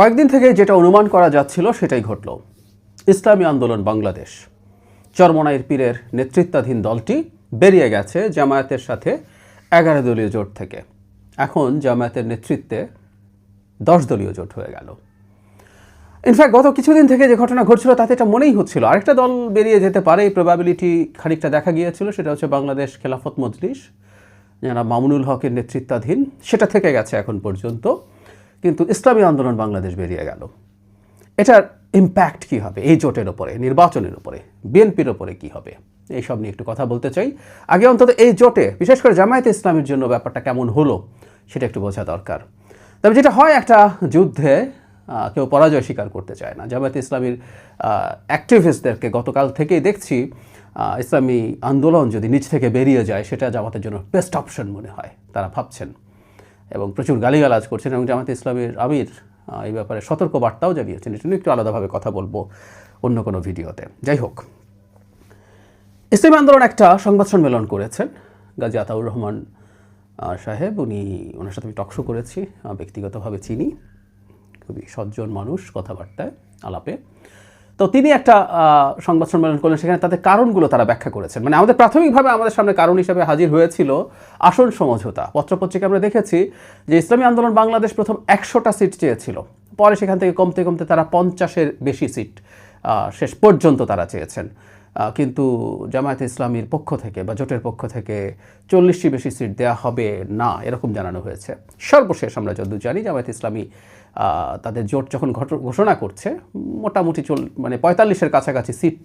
কয়েকদিন থেকে যেটা অনুমান করা যাচ্ছিল, সেটাই ঘটল। ইসলামী আন্দোলন বাংলাদেশ। চরমনাইর পীরের নেতৃত্বাধীন দলটি বেরিয়ে গেছে জামায়াতের সাথে এগারো দলীয় জোট থেকে। এখন জামায়াতের নেতৃত্বে দশ দলীয় জোট হয়ে গেল। ইনফ্যাক্ট গত কিছুদিন থেকে যে ঘটনা ঘটছিল, তাতে এটা মনেই হচ্ছিল। আরেকটা দল বেরিয়ে যেতে পারে, এই প্রবাবিলিটি খানিকটা দেখা গিয়েছিল, সেটা হচ্ছে বাংলাদেশ খেলাফত মজলিস। যারা মামুনুল হকের নেতৃত্বাধীন, সেটা থেকে গেছে এখন পর্যন্ত। কিন্তু ইসলামী আন্দোলন বাংলাদেশ বেরিয়ে গেল। এটার ইম্প্যাক্ট কী হবে? এই জোটের ওপরে নির্বাচনের উপরে, বিএনপির ওপরে কী হবে? এইসব নিয়ে একটু কথা বলতে চাই। আগে অন্তত এই জোটে, বিশেষ করে জামায়াতে ইসলামের জন্য ব্যাপারটা কেমন হলো, সেটা একটু বোঝা দরকার। তবে যেটা হয় একটা যুদ্ধে কেউ পরাজয় স্বীকার করতে চায় না। জামায়াতে ইসলামীর অ্যাক্টিভিস্টদেরকে গতকাল থেকেই দেখছি ইসলামী আন্দোলন যদি নিচ থেকে বেরিয়ে যায়, সেটা জামাতের জন্য বেস্ট অপশন মনে হয়। তারা ভাবছেন। এবং প্রচুর গালিগালাজ করছেন এবং জামাতে ইসলামের আমির এই ব্যাপারে সতর্ক বার্তাও জানিয়েছেন। এটা নিয়ে একটু আলাদাভাবে কথা বলব অন্য কোনো ভিডিওতে। যাই হোক, ইসলামী আন্দোলন একটা সংবাদ সম্মেলন করেছেন গাজী আতাউর রহমান সাহেব। উনি, ওনার সাথে আমি টকশো করেছি ব্যক্তিগতভাবে চিনি। খুবই সজ্জন মানুষ কথাবার্তায়, আলাপে। তো তিনি একটা সংবাদ সম্মেলন করলেন, সেখানে তাদের কারণগুলো তারা ব্যাখ্যা করেছেন। মানে আমাদের প্রাথমিকভাবে আমাদের সামনে কারণ হিসেবে হাজির হয়েছিল আসন সমঝোতা। পত্রপত্রিকা আমরা দেখেছি যে ইসলামী আন্দোলন বাংলাদেশ প্রথম একশোটা সিট চেয়েছিল। পরে সেখান থেকে কমতে কমতে তারা পঞ্চাশের বেশি সিট শেষ পর্যন্ত তারা চেয়েছেন। কিন্তু জামায়াতে ইসলামীর পক্ষ থেকে বা জোটের পক্ষ থেকে চল্লিশটি বেশি সিট দেওয়া হবে না, এরকম জানানো হয়েছে। সর্বশেষ আমরা যদ্দূর জানি জামায়াত ইসলামী তাদের জোট যখন ঘোষণা করছে, মোটামুটি চল মানে পঁয়তাল্লিশের কাছাকাছি সিট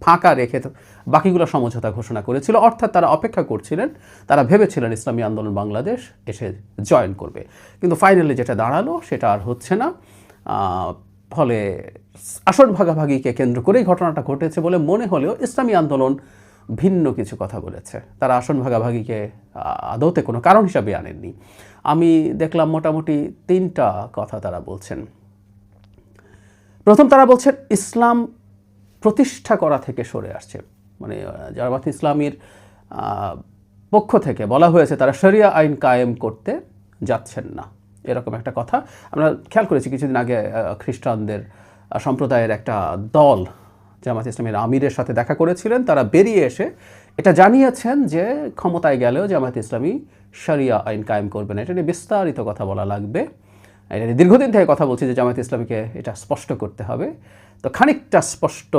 ফাঁকা রেখে বাকিগুলো সমঝোতা ঘোষণা করেছিল। অর্থাৎ তারা অপেক্ষা করছিলেন, তারা ভেবেছিলেন ইসলামী আন্দোলন বাংলাদেশ এসে জয়েন করবে। কিন্তু ফাইনালি যেটা দাঁড়াল, সেটা আর হচ্ছে না। ফলে আসন ভাগাভাগিকে কেন্দ্র করেই ঘটনাটা ঘটেছে বলে মনে হলেও ইসলামী আন্দোলন ভিন্ন কিছু কথা বলেছে। তারা আসন ভাগাভাগিকে আদৌতে কোনো কারণ হিসাবে আনেননি। আমি দেখলাম মোটামুটি তিনটা কথা তারা বলছেন। প্রথম তারা বলছেন, ইসলাম প্রতিষ্ঠা করা থেকে সরে আসছে। মানে জামাত ইসলামীর পক্ষ থেকে বলা হয়েছে, তারা শরিয়া আইন কায়েম করতে যাচ্ছেন না। এরকম একটা কথা। আমরা খেয়াল করেছি, কিছুদিন আগে খ্রিস্টানদের সম্প্রদায়ের একটা দল জামাত ইসলামের আমিরের সাথে দেখা করেছিলেন, তারা বেরিয়ে এসে এটা জানিয়েছেন যে ক্ষমতায় গেলেও জামাত ইসলামী শরিয়া আইন কায়েম করবে না। এটা নিয়ে বিস্তারিত কথা বলা লাগবে। এটা নিয়ে দীর্ঘদিন থেকে কথা বলছি যে জামায়াত ইসলামীকে এটা স্পষ্ট করতে হবে। তো খানিকটা স্পষ্ট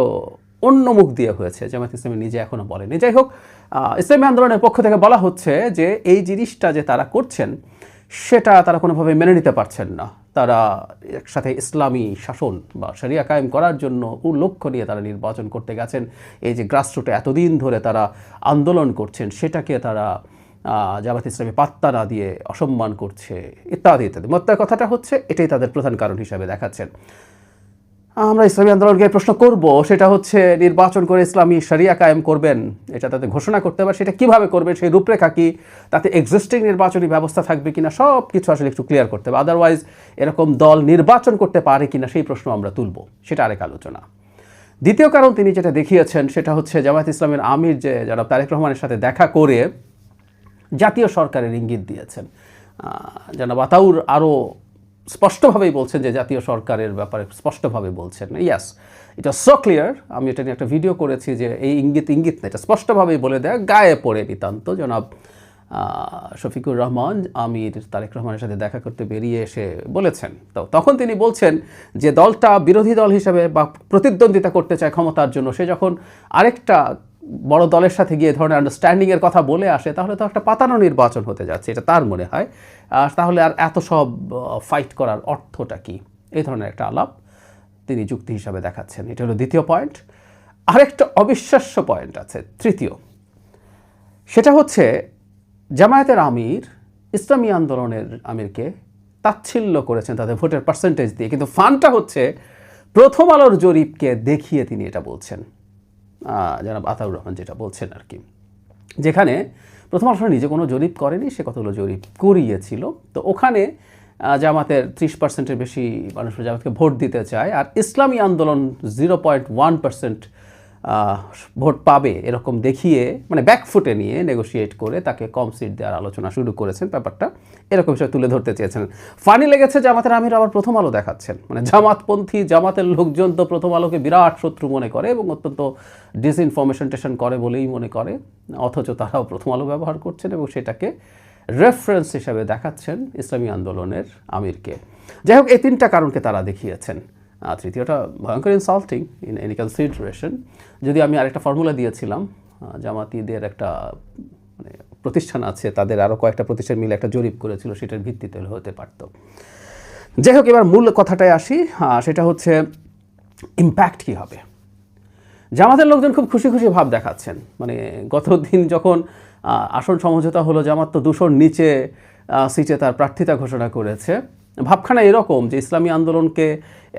অন্য মুখ দিয়ে হয়েছে জামায়াত ইসলামী নিজে এখনও বলেনি। যাই হোক ইসলামী আন্দোলনের পক্ষ থেকে বলা হচ্ছে যে এই জিনিসটা যে তারা করছেন, সেটা তারা কোনোভাবে মেনে নিতে পারছেন না। তারা একসাথে ইসলামী শাসন বা সারিয়া কায়েম করার জন্য লক্ষ্য নিয়ে তারা নির্বাচন করতে গেছেন। এই যে গ্রাসরুটে এতদিন ধরে তারা আন্দোলন করছেন, সেটাকে তারা জামাত ইসলামী পাত্তা না দিয়ে অসম্মান করছে, ইত্যাদি ইত্যাদি। মোত্তার কথাটা হচ্ছে, এটাই তাদের প্রধান কারণ হিসাবে দেখাচ্ছেন। আমরা ইসলামী আন্দোলনকে প্রশ্ন করব, সেটা হচ্ছে নির্বাচন করে ইসলামী শরিয়া কায়েম করবেন, এটা তাদের ঘোষণা করতে পারে সেটা কীভাবে করবেন, সেই রূপরেখা কি, তাতে এক্সিস্টিং নির্বাচনী ব্যবস্থা থাকবে কিনা সব কিছু আসলে একটু ক্লিয়ার করতে হবে আদারওয়াইজ এরকম দল নির্বাচন করতে পারে কিনা, সেই প্রশ্ন আমরা তুলব, সেটা আরেক আলোচনা। দ্বিতীয় কারণ তিনি যেটা দেখিয়েছেন, সেটা হচ্ছে জামায়াত ইসলামের আমির যে, যারা তারেক রহমানের সাথে দেখা করে, জাতীয় সরকারের ইঙ্গিত দিয়েছেন। যেন বাতাউর আরও স্পষ্টভাবেই বলছেন যে জাতীয় সরকারের ব্যাপারে স্পষ্টভাবে বলছেন। ইয়াস এটা সো ক্লিয়ার আমি এটা নিয়ে একটা ভিডিও করেছি যে এই ইঙ্গিত ইঙ্গিত না, এটা স্পষ্টভাবেই বলে দেয় গায়ে পড়ে নিতান্ত। জনাব শফিকুর রহমান, আমির তারেক রহমানের সাথে দেখা করতে বেরিয়ে এসে বলেছেন। তো তখন তিনি বলছেন যে দলটা বিরোধী দল হিসেবে বা প্রতিদ্বন্দ্বিতা করতে চায় ক্ষমতার জন্য, সে যখন আরেকটা বড় দলের সাথে গিয়ে ধরনের আন্ডারস্ট্যান্ডিংয়ের কথা বলে আসে, তাহলে তো একটা পাতানো নির্বাচন হতে যাচ্ছে, এটা তার মনে হয়। আর তাহলে আর এত সব ফাইট করার অর্থটা কি? এই ধরনের একটা আলাপ তিনি যুক্তি হিসাবে দেখাচ্ছেন। এটা হলো দ্বিতীয় পয়েন্ট আরেকটা অবিশ্বাস্য পয়েন্ট আছে, তৃতীয়। সেটা হচ্ছে, জামায়াতের আমির ইসলামী আন্দোলনের আমিরকে তাচ্ছিল্য করেছেন তাদের ভোটের পার্সেন্টেজ দিয়ে, কিন্তু ফানটা হচ্ছে, প্রথম আলোর জরিপকে দেখিয়ে তিনি এটা বলছেন। জনাব আতাউর রহমান যেটা বলছেন আর কি। যেখানে প্রথম আলোচনা নিজে কোনো জরিপ করেনি, সে কতগুলো জরিপ করিয়েছিল। তো ওখানে জামাতের ত্রিশ পার্সেন্টের বেশি মানুষ জামাতকে ভোট দিতে চায়। আর Islami Andolan zero point one percent vote পাবে এরকম দেখিয়ে মানে ব্যাকফুটে নিয়ে নেগোশিয়েট করে তাকে কম সিট দেওয়ার আলোচনা শুরু করেছেন ব্যাপারটা। এরকম বিষয় তুলে ধরতে চেয়েছেন। ফানি লেগেছে জামাতের আমির আবার প্রথম আলো দেখাচ্ছেন। মানে জামাতপন্থী, জামাতের লোকজন তো প্রথম আলোকে বিরাট শত্রু মনে করে এবং অত্যন্ত ডিসইনফরমেশন টেশন করে বলেই মনে করে। অথচ তারাও প্রথম আলো ব্যবহার করছেন এবং সেটাকে রেফারেন্স হিসাবে দেখাচ্ছেন ইসলামী আন্দোলনের আমিরকে। যাই হোক, এই তিনটা কারণকে তারা দেখিয়েছেন। তৃতীয়টা ভয়ঙ্কর ইনসাল্টিং ইন এনি কনসিডারেশন যদি আমি আরেকটা ফর্মুলা দিয়েছিলাম জামাতিদের একটা মানে প্রতিষ্ঠান আছে, তাদের আরও কয়েকটা প্রতিষ্ঠান মিলে একটা জরিপ করেছিল, সেটার ভিত্তিতে হতে পারত। যাই হোক, এবার মূল কথাটায় আসি সেটা হচ্ছে ইম্প্যাক্ট কী হবে? জামাতের লোকজন খুব খুশি খুশি ভাব দেখাচ্ছেন। মানে গত দিন যখন আসন সমঝোতা হলো, জামাত তো দুশোর নিচে সিটে তার প্রার্থিতা ঘোষণা করেছে। ভাবখানা এরকম যে ইসলামী আন্দোলনকে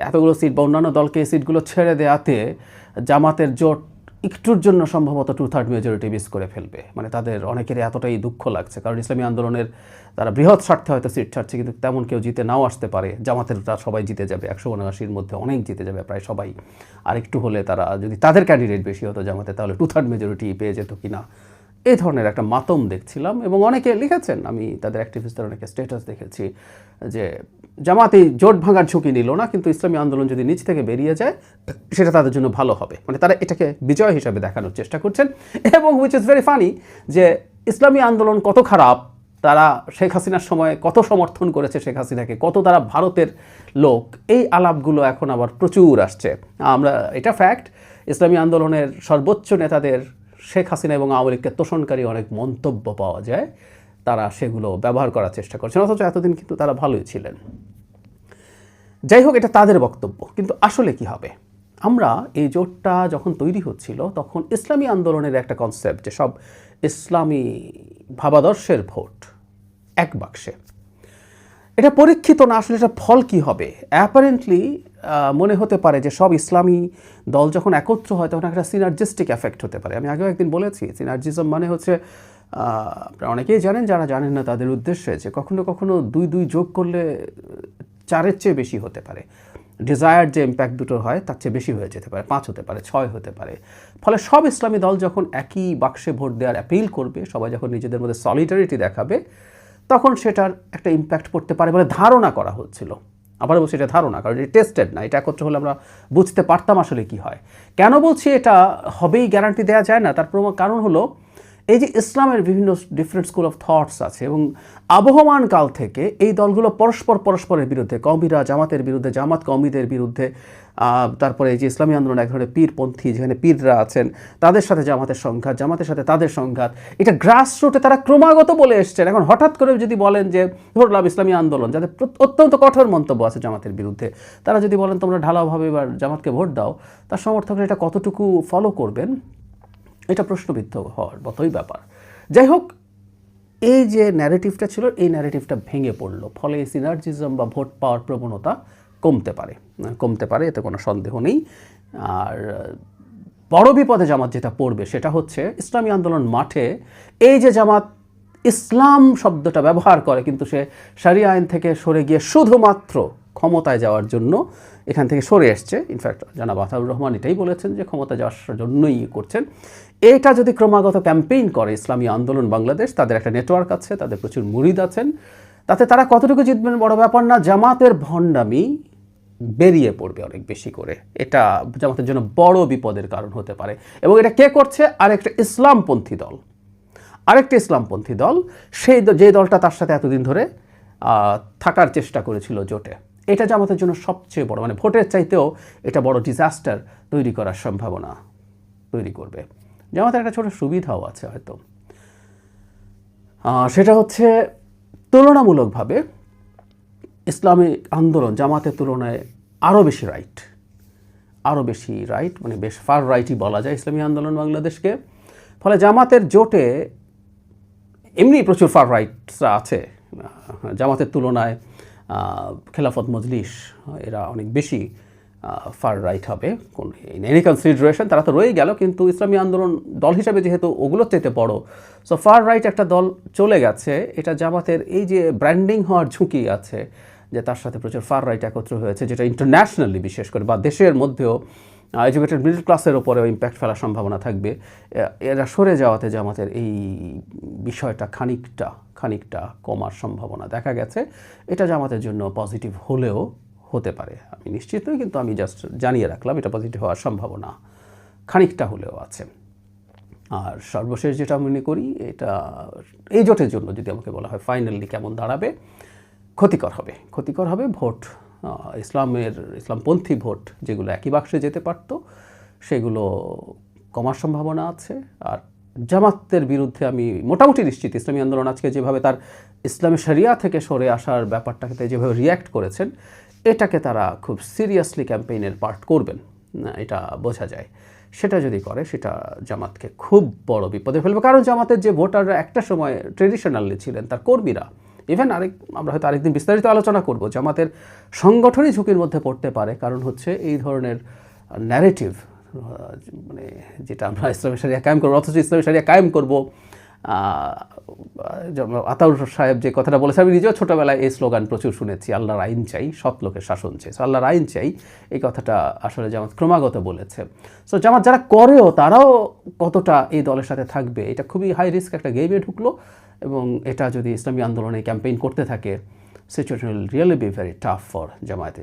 এতগুলো সিট বা অন্যান্য দলকে সিটগুলো ছেড়ে দেওয়াতে জামাতের জোট একটুর জন্য সম্ভবত টু থার্ড মেজরিটি মিস করে ফেলবে। মানে তাদের অনেকেরই এতটাই দুঃখ লাগছে। কারণ ইসলামী আন্দোলনের তারা বৃহৎ স্বার্থে হয়তো সিট ছাড়ছে, কিন্তু তেমন কেউ জিতে নাও আসতে পারে। জামাতের তারা সবাই জিতে যাবে। একশো উনআশির মধ্যে অনেক জিতে যাবে, প্রায় সবাই। আর একটু হলে তারা যদি তাদের ক্যান্ডিডেট বেশি হতো জামাতে, তাহলে টু থার্ড মেজরিটি পেয়ে যেত কিনা এই ধরনের একটা মাতম দেখছিলাম এবং অনেকে লিখেছেন, আমি তাদের অ্যাক্টিভিস্টদের অনেকে স্ট্যাটাস দেখেছি যে জামাত জোট ভাঙার ঝুঁকি নিল না, কিন্তু ইসলামী আন্দোলন যদি নিচ থেকে বেরিয়ে যায়, সেটা তাদের জন্য ভালো হবে। মানে তারা এটাকে বিজয় হিসাবে দেখানোর চেষ্টা করছেন। এবং হুইচ ইজ ভেরি ফানি যে ইসলামী আন্দোলন কত খারাপ, তারা শেখ হাসিনার সময় কত সমর্থন করেছে শেখ হাসিনাকে, কত তারা ভারতের লোক, এই আলাপগুলো এখন আবার প্রচুর আসছে। আমরা, এটা ফ্যাক্ট ইসলামী আন্দোলনের সর্বোচ্চ নেতাদের শেখ হাসিনা এবং আওয়ামী লীগকে তোষণকারী অনেক মন্তব্য পাওয়া যায়। তারা সেগুলো ব্যবহার করার চেষ্টা করছেন, অথচ এতদিন কিন্তু তারা ভালোই ছিলেন। যাই হোক এটা তাদের বক্তব্য, কিন্তু আসলে কি হবে? আমরা এই জোটটা যখন তৈরি হচ্ছিল, তখন ইসলামী আন্দোলনের একটা কনসেপ্ট যে সব ইসলামী ভাবাদর্শের ভোট এক বাক্সে। এটা পরীক্ষিত না, আসলে এটা ফল কি হবে? অ্যাপারেন্টলি মনে হতে পারে যে সব ইসলামী দল যখন একত্র হয়, তখন একটা সিনার্জিস্টিক এফেক্ট হতে পারে। আমি আগেও একদিন বলেছি সিনার্জিজম মানে হচ্ছে অনেকেই জানেন, যারা জানেন না তাদের উদ্দেশ্যে, যে কখনো কখনো দুই দুই যোগ করলে চারের চেয়ে বেশি হতে পারে। ডিজায়ার যে ইম্প্যাক্ট দুটো হয়, তার চেয়ে বেশি হয়ে যেতে পারে, পাঁচ হতে পারে, ছয় হতে পারে। ফলে সব ইসলামী দল যখন একই বাক্সে ভোট দেওয়ার অ্যাপিল করবে, সবাই যখন নিজেদের মধ্যে সলিডারিটি দেখাবে, তখন সেটার একটা ইম্প্যাক্ট পড়তে পারে বলে ধারণা করা হচ্ছিল। আবার বলছি এটা ধারণা, কারণ এটা টেস্টেড না, এটা একত্র হলে আমরা বুঝতে পারতাম আসলে কি হয়। কেন বলছি এটা হবেই গ্যারান্টি দেওয়া যায় না? তার প্রমা কারণ হলো এই যে ইসলামের বিভিন্ন ডিফারেন্ট স্কুল অফ থটস আছে এবং আবহমান কাল থেকে এই দলগুলো পরস্পর পরস্পরের বিরুদ্ধে কমিরা জামাতের বিরুদ্ধে, জামাত কমিদের বিরুদ্ধে তারপরে এই যে ইসলামী আন্দোলন, এক ধরনের পীরপন্থী যেখানে পীররা আছেন, তাদের সাথে জামাতের সংঘাত, জামাতের সাথে তাদের সংঘাত, এটা গ্রাস রুটে তারা ক্রমাগত বলে এসছেন। এখন হঠাৎ করে যদি বলেন যে ধরলাম ইসলামী আন্দোলন, যাদের অত্যন্ত কঠোর মন্তব্য আছে জামাতের বিরুদ্ধে, তারা যদি বলেন তোমরা ঢালাওভাবে এবার জামাতকে ভোট দাও, তার সমর্থকরা এটা কতটুকু ফলো করবেন? এটা প্রশ্নবিদ্ধ হওয়ার মতোই ব্যাপার। যাই হোক, এই যে ন্যারেটিভটা ছিল, এই ন্যারেটিভটা ভেঙে পড়ল। ফলে সিনার্জিজম বা ভোট পাওয়ার প্রবণতা কমতে পারে। কমতে পারে, এতে কোনো সন্দেহ নেই। আর বড় বিপদে জামাত যেটা পড়বে, সেটা হচ্ছে ইসলামী আন্দোলন মাঠে এই যে জামাত ইসলাম শব্দটা ব্যবহার করে, কিন্তু সে সারিয়া আইন থেকে সরে গিয়ে শুধুমাত্র ক্ষমতায় যাওয়ার জন্য এখান থেকে সরে এসছে। ইনফ্যাক্ট জানাব আতাউর রহমান এটাই বলেছেন যে ক্ষমতা যাওয়ার জন্যই করছেন। এটা যদি ক্রমাগত ক্যাম্পেইন করে ইসলামী আন্দোলন বাংলাদেশ, তাদের একটা নেটওয়ার্ক আছে, তাদের প্রচুর মুরিদ আছেন, তাতে তারা কতটুকু জিতবেন বড় ব্যাপার না, জামাতের ভণ্ডামি বেরিয়ে পড়বে অনেক বেশি করে। এটা জামাতের জন্য বড় বিপদের কারণ হতে পারে। এবং এটা কে করছে? আর একটা ইসলামপন্থী দল। আরেকটা ইসলামপন্থী দল, সেই যে দলটা তার সাথে এতদিন ধরে থাকার চেষ্টা করেছিল জোটে। এটা জামাতের জন্য সবচেয়ে বড় মানে ভোটের চাইতেও এটা বড় ডিজাস্টার তৈরি করার সম্ভাবনা তৈরি করবে। জামাতের একটা ছোট সুবিধাও আছে হয়তো। সেটা হচ্ছে তুলনামূলকভাবে ইসলামী আন্দোলন জামাতের তুলনায় আরও বেশি রাইট আরও বেশি রাইট মানে বেশ ফার রাইটই বলা যায় ইসলামী আন্দোলন বাংলাদেশকে। ফলে জামাতের জোটে এমনি প্রচুর ফার রাইটসরা আছে। জামাতের তুলনায় খেলাফত মজলিস, এরা অনেক বেশি ফার রাইট হবে। কোন এনি কনসিডারেশন তারা তো রয়ে গেল, কিন্তু ইসলামী আন্দোলন দল হিসাবে যেহেতু ওগুলোর চাইতে বড় সো ফার রাইট একটা দল চলে গেছে। এটা জামাতের এই যে ব্র্যান্ডিং হওয়ার ঝুঁকি আছে, যে তার সাথে প্রচুর ফার রাইট একত্র হয়েছে, যেটা ইন্টারন্যাশনালি বিশেষ করে বা দেশের মধ্যেও এডুকেটেড মিডল ক্লাসের ওপরেও ইম্প্যাক্ট ফেলার সম্ভাবনা থাকবে। এরা সরে যাওয়াতে জামাতের এই বিষয়টা খানিকটা খানিকটা কমার সম্ভাবনা দেখা গেছে। এটা জামাতের জন্য পজিটিভ হলেও হতে পারে। আমি নিশ্চিত নই, কিন্তু আমি জাস্ট জানিয়ে রাখলাম, এটা পজিটিভ হওয়ার সম্ভাবনা খানিকটা হলেও আছে। আর সর্বশেষ যেটা মনে করি, এটা এই জোটের জন্য যদি আমাকে বলা হয় ফাইনালি কেমন দাঁড়াবে? ক্ষতিকর হবে। ক্ষতিকর হবে ভোট ইসলামের ইসলামপন্থী ভোট যেগুলো একই বাক্সে যেতে পারতো, সেগুলো কমার সম্ভাবনা আছে। আর জামাতের বিরুদ্ধে আমি মোটামুটি নিশ্চিত, ইসলামী আন্দোলন আজকে যেভাবে তার ইসলামী শরিয়া থেকে সরে আসার ব্যাপারটাকে যেভাবে রিয়্যাক্ট করেছেন, এটাকে তারা খুব সিরিয়াসলি ক্যাম্পেইনের পার্ট করবেন। এটা বোঝা যায়। সেটা যদি করে, সেটা জামাতকে খুব বড় বিপদে ফেলবে। কারণ জামাতের যে ভোটাররা একটা সময় ট্রেডিশনালি ছিলেন, তার কর্মীরা ইভেন আরেক আমরা হয়তো আরেকদিন বিস্তারিত আলোচনা করব জামাতের সংগঠনই ঝুঁকির মধ্যে পড়তে পারে কারণ হচ্ছে এই ধরনের ন্যারেটিভ মানে যেটা আমরা ইসলামী সারিয়া কায়েম করব অথচ ইসলামী সারিয়া কায়েম করব আতাউর সাহেব যে কথাটা বলেছে আমি নিজেও ছোটোবেলায় এই স্লোগান প্রচুর শুনেছি আল্লাহর আইন চাই সৎ লোকের শাসন চাই। So, আল্লাহর আইন চাই এই কথাটা আসলে জামাত ক্রমাগত বলেছে। সো জামাত যারা করেও তারাও কতটা এই দলের সাথে থাকবে এটা খুবই হাই রিস্ক একটা গেমে ঢুকলো। এবং এটা যদি ইসলামী আন্দোলনে ক্যাম্পেইন করতে থাকে situation will really be very tough for Jamaat